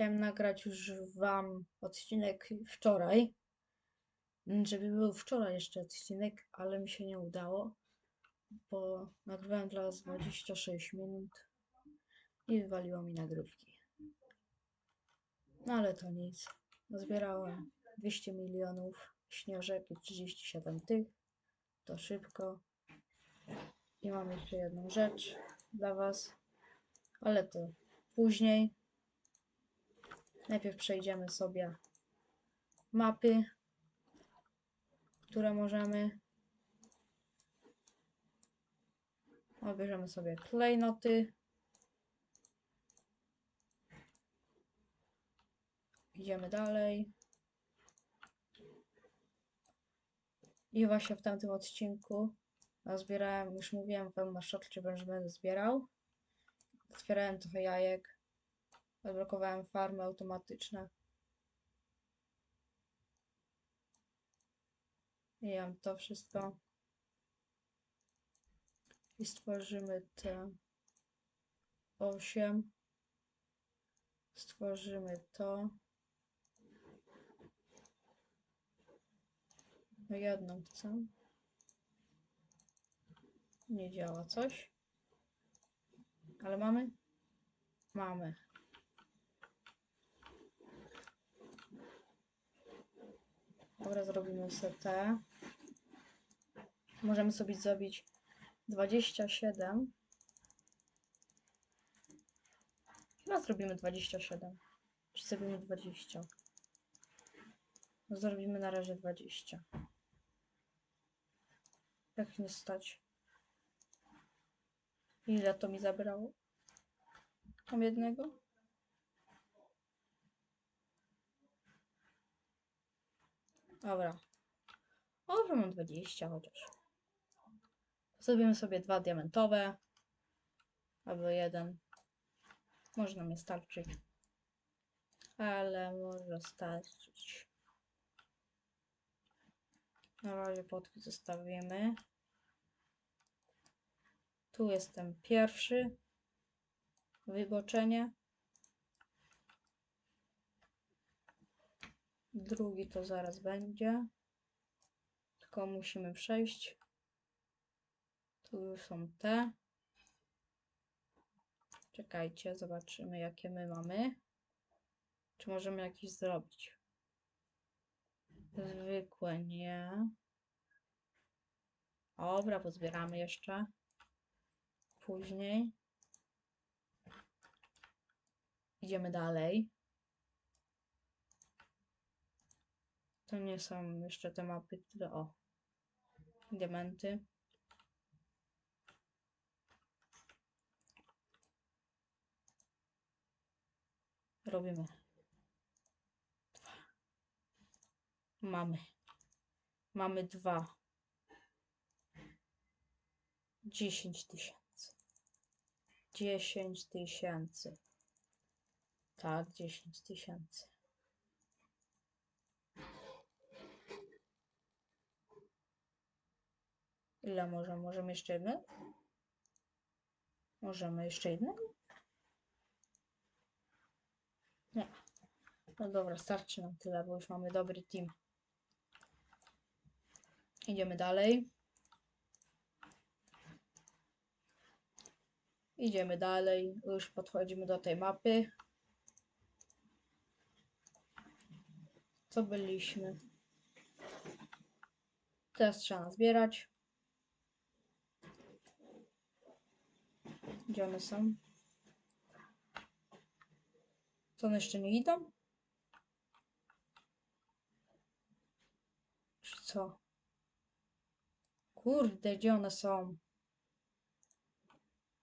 Chciałem nagrać już wam odcinek wczoraj, żeby był wczoraj jeszcze odcinek, ale mi się nie udało, bo nagrywałem dla was 26 minut i wywaliło mi nagrywki. No ale to nic. Zbierałem 200 milionów śnieżek i 37 tych. To szybko. I mam jeszcze jedną rzecz dla was, ale to później. Najpierw przejdziemy sobie mapy, które możemy. Obierzemy sobie klejnoty. Idziemy dalej. I właśnie w tamtym odcinku zbierałem, już mówiłem wam na szorcie, że będę zbierał. Zbierałem trochę jajek. Zablokowałem farmy automatyczne. I mam to wszystko. I stworzymy te 8. Stworzymy to. No jedną chcę. Nie działa coś. Ale mamy? Mamy. Dobra, zrobimy sobie te. Możemy sobie zrobić 27. Chyba zrobimy 27. Czy zrobimy 20? No zrobimy na razie 20. Jak nie stać? Ile to mi zabrało? Tam jednego? Dobra. Dobra, mam 20 chociaż. Zrobimy sobie dwa diamentowe. Albo jeden. Można mi starczyć. Ale może starczyć. Na razie podki zostawimy. Tu jestem pierwszy. Wyboczenie. Drugi to zaraz będzie. Tylko musimy przejść. Tu już są te. Czekajcie, zobaczymy jakie my mamy. Czy możemy jakieś zrobić? Zwykłe nie. Dobra, pozbieramy jeszcze. Później. Idziemy dalej. To nie są jeszcze te mapy, które... O. Diamenty. Robimy. Mamy. Mamy dwa. Dziesięć tysięcy. Dziesięć tysięcy. Tak, dziesięć tysięcy. Ile może? Możemy jeszcze jedno? Możemy jeszcze jedno? Nie. No dobra, starczy nam tyle, bo już mamy dobry team. Idziemy dalej. Idziemy dalej. Już podchodzimy do tej mapy. Co byliśmy? Teraz trzeba zbierać. Gdzie one są? Co one jeszcze nie idą? Czy co? Kurde, gdzie one są?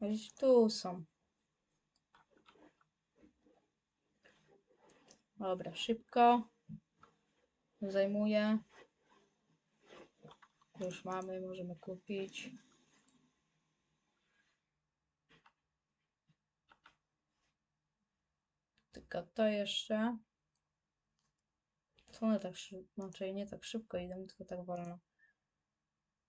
Gdzieś tu są. Dobra, szybko. Zajmuję. Już mamy, możemy kupić. Tylko to jeszcze. Co one tak szybko, znaczy nie tak szybko idą, tylko tak wolno.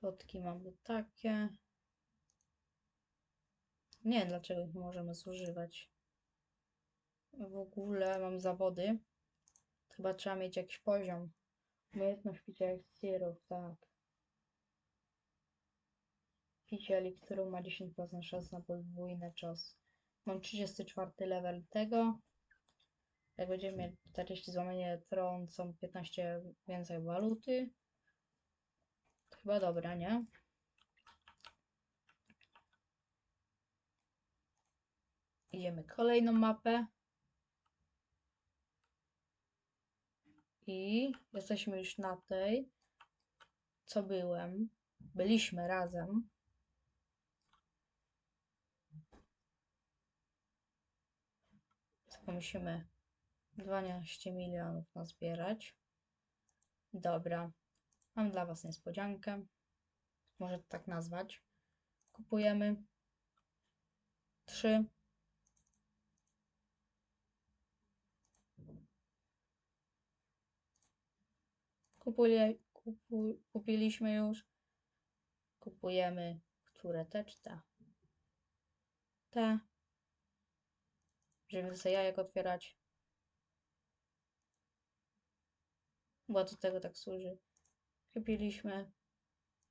Plotki mamy takie. Nie wiem dlaczego ich możemy zużywać. w ogóle mam zawody. Chyba trzeba mieć jakiś poziom. Umiejętność picia eliksirów, tak. Picie eliksiru ma 10% szans na podwójny czas. Mam 34 level tego. Jak będziemy mieli 40 złamanie trącą 15 więcej waluty. Chyba dobra, nie? Idziemy kolejną mapę. I jesteśmy już na tej, co byłem. Byliśmy razem. Tylko musimy 12 milionów nazbierać. Dobra. Mam dla Was niespodziankę. Może to tak nazwać. Kupujemy 3 Kupuje, kupu, kupiliśmy już. Kupujemy, które te czy te? Te. Żeby sobie jajek otwierać. Bo do tego tak służy. Kupiliśmy.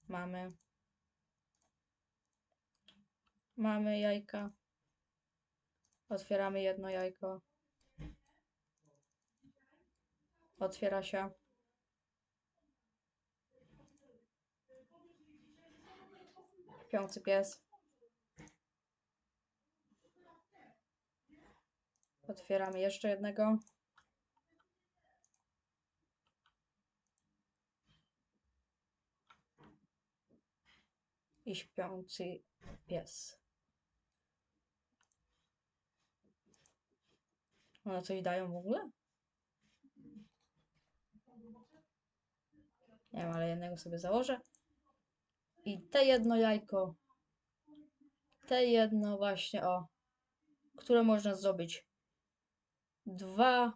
Mamy. Mamy jajka. Otwieramy jedno jajko. Otwiera się. Śpiący pies. Otwieramy jeszcze jednego. I śpiący pies. One coś dają w ogóle? Nie wiem, ale jednego sobie założę. I te jedno jajko, te jedno właśnie, o, które można zdobyć. Dwa,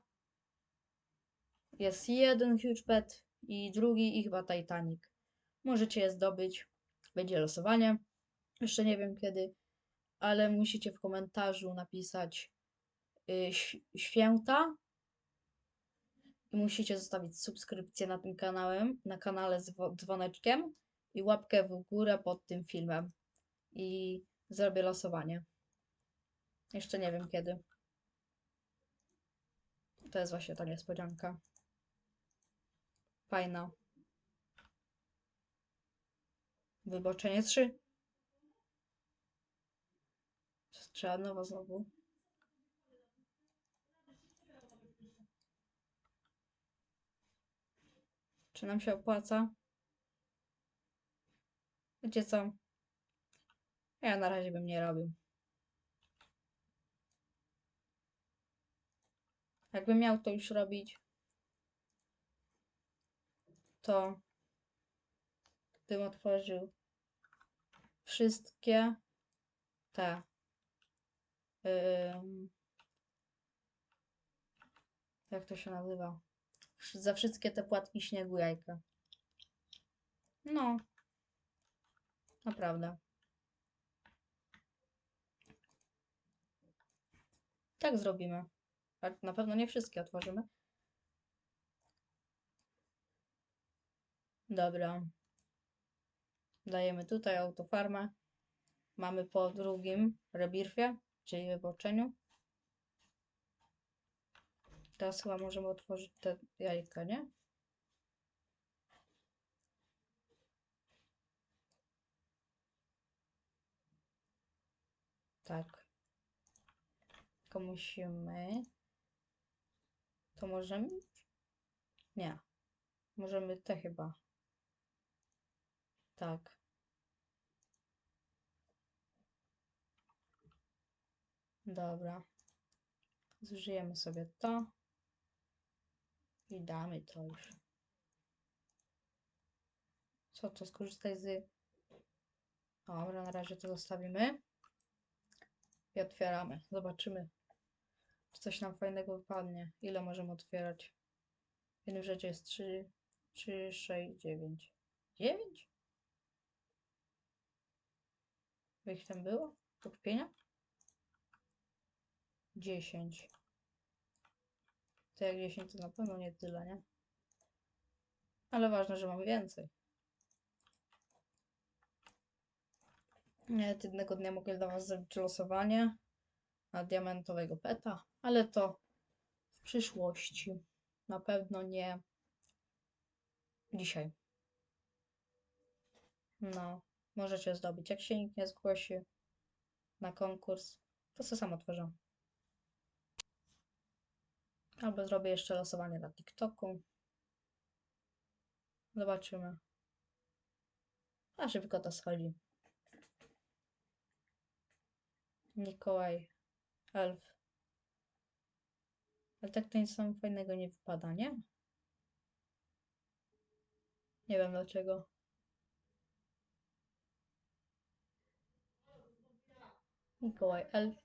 jest jeden huge pet i drugi i chyba Titanic. Możecie je zdobyć, będzie losowanie. Jeszcze nie wiem kiedy, ale musicie w komentarzu napisać y, święta i musicie zostawić subskrypcję na tym kanałem, na kanale z wo- dzwoneczkiem i łapkę w górę pod tym filmem. I zrobię losowanie. Jeszcze nie wiem kiedy. To jest właśnie ta niespodzianka. Fajna. Wyboczenie 3. Trzeba nowa znowu. Czy nam się opłaca? Wiecie co? Ja na razie bym nie robił. Jakbym miał to już robić, to bym otworzył wszystkie te ym, jak to się nazywa? Za wszystkie te płatki śniegu jajka. No. Naprawdę. Tak zrobimy. Na pewno nie wszystkie otworzymy. Dobra. Dajemy tutaj autofarmę. Mamy po drugim rebirfie, czyli wyboczeniu. Teraz chyba możemy otworzyć te jajka, nie? Tak. Tylko musimy. To możemy? Nie. Możemy te chyba. Tak. Dobra. Zużyjemy sobie to. I damy to już. Co to? Skorzystaj z... Dobra, na razie to zostawimy. I otwieramy. Zobaczymy, czy coś nam fajnego wypadnie. Ile możemy otwierać? W jednym rzeczy jest 3, 3, 6, 9. 9? Ich tam było? Do kupienia? 10. To jak 10 to na pewno nie tyle, nie? Ale ważne, że mam więcej. Nie, jednego dnia mogę dla Was zrobić losowanie na diamentowego peta, ale to w przyszłości. Na pewno nie dzisiaj. No, możecie zdobyć. Jak się nikt nie zgłosi na konkurs, to sobie sam otworzę. Albo zrobię jeszcze losowanie na TikToku. Zobaczymy. A szybko to schodzi. Mikołaj, Elf. Ale tak to nic fajnego nie wypada, nie? Nie wiem dlaczego. Mikołaj, Elf.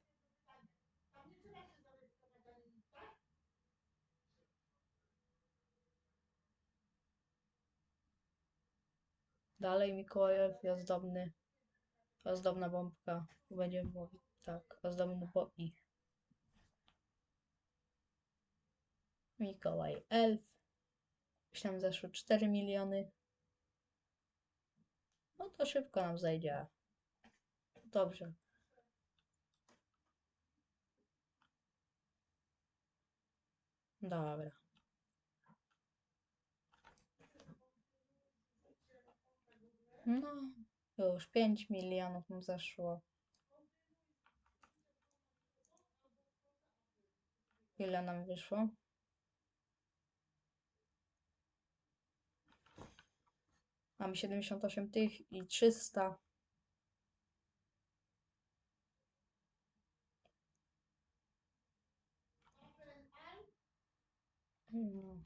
Dalej Mikołaj Elf i ozdobny. Ozdobna bombka. Będziemy mówić tak. Ozdobny boi. Mikołaj Elf. Już nam zeszły 4 miliony. No to szybko nam zejdzie. Dobrze. Dobra. No, już 5 milionów nam zeszło. Ile nam wyszło? Mamy 78 tych i 300. No.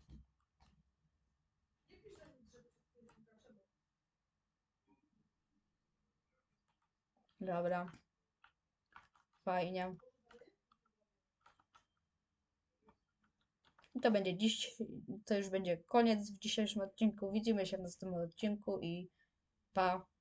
Dobra. Fajnie. To będzie dziś, to już będzie koniec w dzisiejszym odcinku. Widzimy się w następnym odcinku i pa.